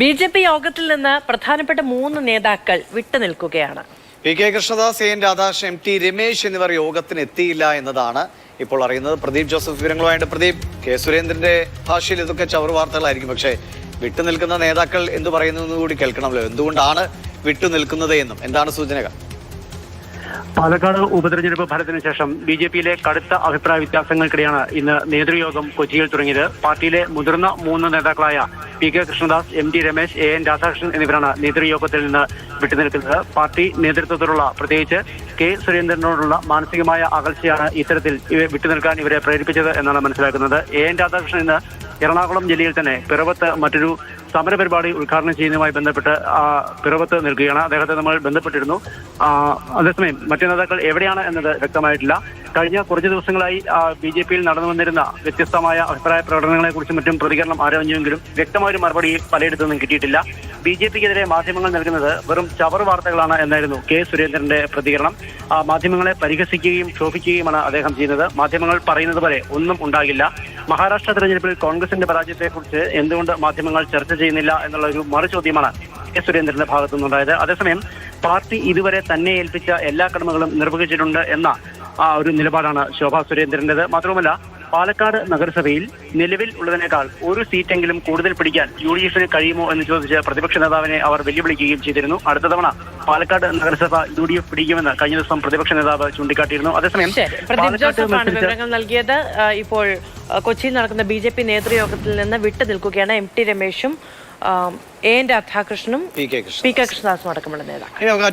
B J P യോഗത്തിൽ നിന്ന് പ്രധാനപ്പെട്ട മൂന്ന് നേതാക്കൾ വിട്ടുനിൽക്കുകയാണ് P K Krishnadas N Radhakrishnan M T Ramesh എന്നിവർ യോഗത്തിന് എത്തിയില്ല എന്നതാണ് ഇപ്പോൾ അറിയുന്നത്. പ്രദീപ് ജോസഫ് വിവരങ്ങളുമായിട്ട് പ്രദീപ്. കെ സുരേന്ദ്രന്റെ ഭാഷയിൽ ഇതൊക്കെ ചവർ വാർത്തകളായിരിക്കും. പക്ഷേ വിട്ടുനിൽക്കുന്ന നേതാക്കൾ എന്തു പറയുന്നു എന്ന് കൂടി കേൾക്കണമല്ലോ. എന്തുകൊണ്ടാണ് വിട്ടുനിൽക്കുന്നത് എന്നും? എന്താണ് സൂചനകൾ? പാലക്കാട് ഉപതെരഞ്ഞെടുപ്പ് ഫലത്തിന് ശേഷം ബി ജെ പിയിലെ കടുത്ത അഭിപ്രായ വ്യത്യാസങ്ങൾക്കിടെയാണ് ഇന്ന് നേതൃയോഗം കൊച്ചിയിൽ തുടങ്ങിയത്. പാർട്ടിയിലെ മുതിർന്ന മൂന്ന് നേതാക്കളായ P K Krishnadas M T Ramesh A N Radhakrishnan എന്നിവരാണ് നേതൃയോഗത്തിൽ നിന്ന് വിട്ടുനിൽക്കുന്നത്. പാർട്ടി നേതൃത്വത്തിലുള്ള പ്രത്യേകിച്ച് കെ സുരേന്ദ്രനോടുള്ള മാനസികമായ അകൽച്ചയാണ് ഇത്തരത്തിൽ വിട്ടുനിൽക്കാൻ ഇവരെ പ്രേരിപ്പിച്ചത് എന്നാണ് മനസ്സിലാക്കുന്നത്. എ എൻ രാധാകൃഷ്ണൻ ഇന്ന് എറണാകുളം ജില്ലയിൽ തന്നെ പിറവത്ത് മറ്റൊരു സമരപരിപാടി ഉദ്ഘാടനം ചെയ്യുന്നതുമായി ബന്ധപ്പെട്ട് പിറവത്ത് നിൽക്കുകയാണ്. അദ്ദേഹത്തെ നമ്മൾ ബന്ധപ്പെട്ടിരുന്നു. അതേസമയം മറ്റു നേതാക്കൾ എവിടെയാണ് എന്നത് വ്യക്തമായിട്ടില്ല. കഴിഞ്ഞ കുറച്ച് ദിവസങ്ങളായി ബി ജെ പിയിൽ നടന്നു വന്നിരുന്ന വ്യത്യസ്തമായ അഭിപ്രായ പ്രകടനങ്ങളെ കുറിച്ചും മറ്റും പ്രതികരണം ആരാഞ്ഞെങ്കിലും വ്യക്തമായൊരു മറുപടി പലയിടത്തു നിന്നും കിട്ടിയിട്ടില്ല. ബി ജെ പിക്കെതിരെ മാധ്യമങ്ങൾ നൽകുന്നത് വെറും ചവർ വാർത്തകളാണ് എന്നായിരുന്നു കെ. സുരേന്ദ്രന്റെ പ്രതികരണം. ആ, മാധ്യമങ്ങളെ പരിഹസിക്കുകയും ക്ഷോഭിക്കുകയുമാണ് അദ്ദേഹം ചെയ്യുന്നത്. മാധ്യമങ്ങൾ പറയുന്നത് വരെ ഒന്നും ഉണ്ടാകില്ല. മഹാരാഷ്ട്ര തെരഞ്ഞെടുപ്പിൽ കോൺഗ്രസിന്റെ പരാജയത്തെക്കുറിച്ച് എന്തുകൊണ്ട് മാധ്യമങ്ങൾ ചർച്ച ചെയ്യുന്നില്ല എന്നുള്ള ഒരു മറുചോദ്യമാണ് കെ സുരേന്ദ്രന്റെ ഭാഗത്തു നിന്നുണ്ടായത് അതേസമയം പാർട്ടി ഇതുവരെ തന്നെ ഏൽപ്പിച്ച എല്ലാ കടമകളും നിർവഹിച്ചിട്ടുണ്ട് എന്ന ആ ഒരു നിലപാടാണ് ശോഭാ സുരേന്ദ്രന്റേത്. മാത്രവുമല്ല പാലക്കാട് നഗരസഭയിൽ നിലവിൽ ഉള്ളതിനേക്കാൾ ഒരു സീറ്റെങ്കിലും കൂടുതൽ പിടിക്കാൻ യു ഡി എഫിന് കഴിയുമോ എന്ന് ചോദിച്ച് പ്രതിപക്ഷ നേതാവിനെ അവർ വെല്ലുവിളിക്കുകയും ചെയ്തിരുന്നു. അടുത്ത തവണ പാലക്കാട് നഗരസഭ യു ഡി എഫ് പിടിക്കുമെന്ന് കഴിഞ്ഞ ദിവസം പ്രതിപക്ഷ നേതാവ് ചൂണ്ടിക്കാട്ടിയിരുന്നു. അതേസമയം വിവരങ്ങൾ നൽകിയത്. ഇപ്പോൾ കൊച്ചിയിൽ നടക്കുന്ന ബി ജെ പി നേതൃയോഗത്തിൽ നിന്ന് വിട്ടു നിൽക്കുകയാണ് എം ടി രമേശും എ എൻ രാധാകൃഷ്ണനും പി കെ കൃഷ്ണദാസും. അടക്കമുള്ള നേതാക്കൾ.